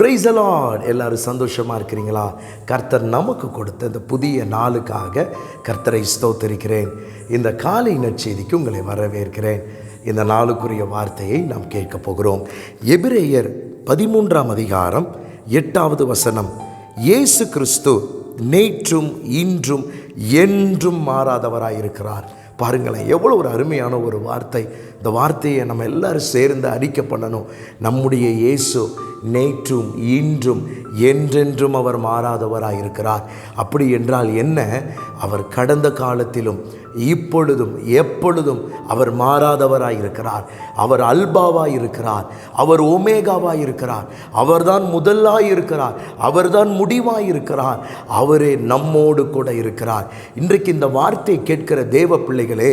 Price allot எல்லோரும் சந்தோஷமாக இருக்கிறீங்களா? கர்த்தர் நமக்கு கொடுத்த இந்த புதிய நாளுக்காக கர்த்தரை ஸ்தோத்தரிக்கிறேன். இந்த காலை நற்செய்திக்கு உங்களை வரவேற்கிறேன். இந்த நாளுக்குரிய வார்த்தையை நாம் கேட்கப் போகிறோம். எபிரேயர் பதிமூன்றாம் அதிகாரம் எட்டாவது வசனம். இயேசு கிறிஸ்து நேற்றும் இன்றும் என்றும் மாறாதவராயிருக்கிறார். பாருங்களேன் எவ்வளோ ஒரு அருமையான ஒரு வார்த்தை. இந்த வார்த்தையை நம்ம எல்லாரும் சேர்ந்து அறிக்கை பண்ணணும். நம்முடைய இயேசு நேற்றும் இன்றும் என்றென்றும் அவர் மாறாதவராக இருக்கிறார். அப்படி என்றால் என்ன? அவர் கடந்த காலத்திலும் இப்பொழுதும் எப்பொழுதும் அவர் மாறாதவராக இருக்கிறார். அவர் அல்பாவாக இருக்கிறார். அவர் ஒமேகாவாக இருக்கிறார். அவர்தான் முதலாய் இருக்கிறார். அவர்தான் முடிவாக இருக்கிறார். அவரே நம்மோடு கூட இருக்கிறார். இன்றைக்கு இந்த வார்த்தை கேட்கிற தேவ பிள்ளைகளே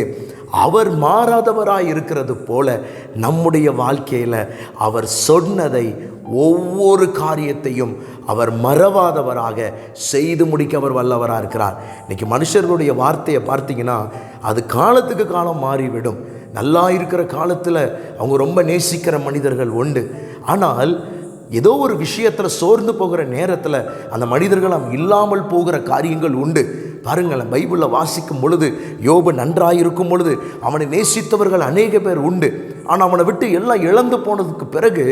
அவர் மாறாதவராய் இருக்கிறது போல நம்முடைய வாழ்க்கையில் அவர் சொன்னதை ஒவ்வொரு காரியத்தையும் அவர் மறவாதவராக செய்து முடிக்க அவர் வல்லவராக இருக்கிறார். இன்றைக்கி மனுஷர்களுடைய வார்த்தையை பார்த்தீங்கன்னா அது காலத்துக்கு காலம் மாறிவிடும். நல்லா இருக்கிற காலத்தில் அவங்க ரொம்ப நேசிக்கிற மனிதர்கள் உண்டு. ஆனால் ஏதோ ஒரு விஷயத்தில் சோர்ந்து போகிற நேரத்தில் அந்த மனிதர்கள் இல்லாமல் போகிற காரியங்கள் உண்டு. பாருங்களேன் பைபிளில் வாசிக்கும் பொழுது யோபு நன்றாயிருக்கும் பொழுது அவனை நேசித்தவர்கள் அநேக பேர் உண்டு. ஆனால் அவனை விட்டு எல்லாம் இழந்து போனதுக்கு பிறகு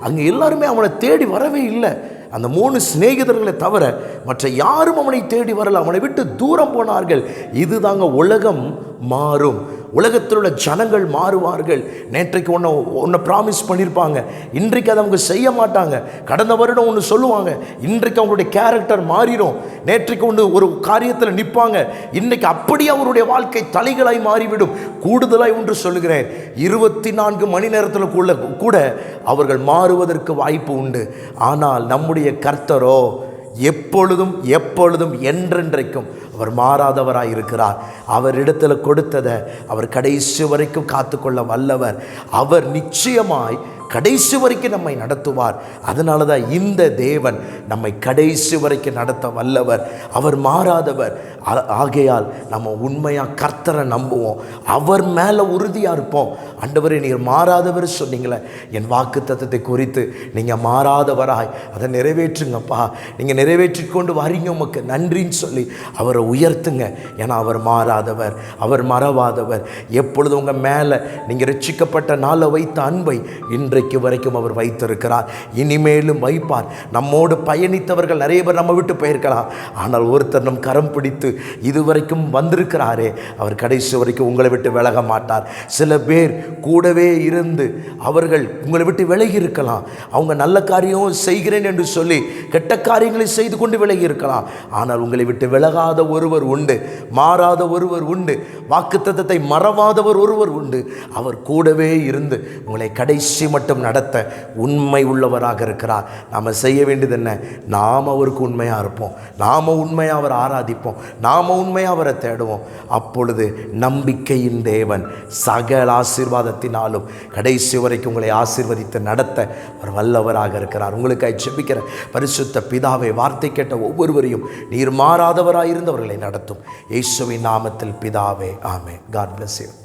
அங்கே எல்லாருமே அவனை தேடி வரவே இல்லை. அந்த மூணு சிநேகிதர்களை தவிர மற்ற யாரும் அவனை தேடி வரல. அவனை விட்டு தூரம் போனார்கள். இதுதாங்க உலகம் மாறும். உலகத்தில் உள்ள ஜனங்கள் மாறுவார்கள். நேற்றைக்கு ஒன்று ஒன்று ப்ராமிஸ் பண்ணியிருப்பாங்க இன்றைக்கு அதை அவங்க செய்ய மாட்டாங்க. கடந்த வருடம் ஒன்று சொல்லுவாங்க. இன்றைக்கு அவங்களுடைய கேரக்டர் மாறிடும். நேற்றைக்கு ஒன்று ஒரு காரியத்தில் நிற்பாங்க இன்றைக்கு அப்படியே அவருடைய வாழ்க்கை தலைகளாய் மாறிவிடும். கூடுதலாய் ஒன்று சொல்லுகிறேன். இருபத்தி நான்கு மணி நேரத்தில் கூட கூட அவர்கள் மாறுவதற்கு வாய்ப்பு உண்டு. ஆனால் நம்முடைய கர்த்தரோ எப்பொழுதும் எப்பொழுதும் என்றென்றைக்கும் அவர் மாறாதவராக இருக்கிறார். அவரிடத்தில் கொடுத்ததை அவர் கடைசி வரைக்கும் காத்துக்கொள்ள வல்லவர். அவர் நிச்சயமாய் கடைசி வரைக்கும் நம்மை நடத்துவார். அதனால தான் இந்த தேவன் நம்மை கடைசி வரைக்கும் நடத்த வல்லவர். அவர் மாறாதவர். ஆகையால் நம்ம உண்மையாக கர்த்தரை நம்புவோம். அவர் மேலே உறுதியாக இருப்போம். அண்டவரை நீங்கள் மாறாதவர் சொன்னீங்களே. என் வாக்கு தத்துவத்தை குறித்து நீங்கள் மாறாதவராய் அதை நிறைவேற்றுங்கப்பா. நீங்கள் நிறைவேற்றி கொண்டு வரீங்க உமக்கு நன்றின்னு சொல்லி அவரை உயர்த்துங்க. ஏன்னா அவர் மாறாதவர். அவர் மறவாதவர். எப்பொழுது உங்கள் மேலே நீங்கள் ரட்சிக்கப்பட்ட நாளை வைத்த அன்பை இன்றைக்கு வரைக்கும் அவர் வைத்திருக்கிறார். இனிமேலும் வைப்பார். நம்மோடு பயணித்தவர்கள் நிறைய பேர் நம்ம விட்டு போயிருக்கலாம். ஆனால் ஒருத்தர் நம் கரம் பிடித்து இதுவரைக்கும் வந்திருக்கிறாரே அவர் கடைசி வரைக்கும் உங்களை விட்டு விலக மாட்டார். சில பேர் கூடவே இருந்து அவர்கள் உங்களை விட்டு விலகி இருக்கலாம். அவங்க நல்ல காரியம் செய்கிறேன் என்று சொல்லி கெட்ட காரியங்களை செய்து கொண்டு விலகி இருக்கலாம். ஆனால் உங்களை விட்டு விலகாத ஒருவர் உண்டு மாறாத ஒருவர் உண்டு வாக்குத்தத்தத்தை மறவாதவர் ஒருவர் உண்டு. அவர் கூடவே இருந்து உங்களை கடைசி மட்டும் நடத்த உண்மை உள்ளவராக இருக்கிறார். நாம் செய்ய வேண்டியது என்ன? நாம் அவருக்கு உண்மையாக இருப்போம். நாம் உண்மையாக அவர் ஆராதிப்போம். நாம் உண்மையாக அவரை தேடுவோம். அப்பொழுது நம்பிக்கையின் தேவன் சகல ஆசீர்வாதத்தினாலும் கடைசி வரைக்கும் உங்களை ஆசீர்வதித்து நடத்த அவர் வல்லவராக இருக்கிறார். உங்களுக்காக செபிக்கிற பரிசுத்த பிதாவை வார்த்தை கேட்ட ஒவ்வொருவரையும் நீர் மாறாதவராயிருந்தவர்களை நடத்தும். இயேசுவின் நாமத்தில் பிதாவே ஆமே காட் பிளஸ் யூ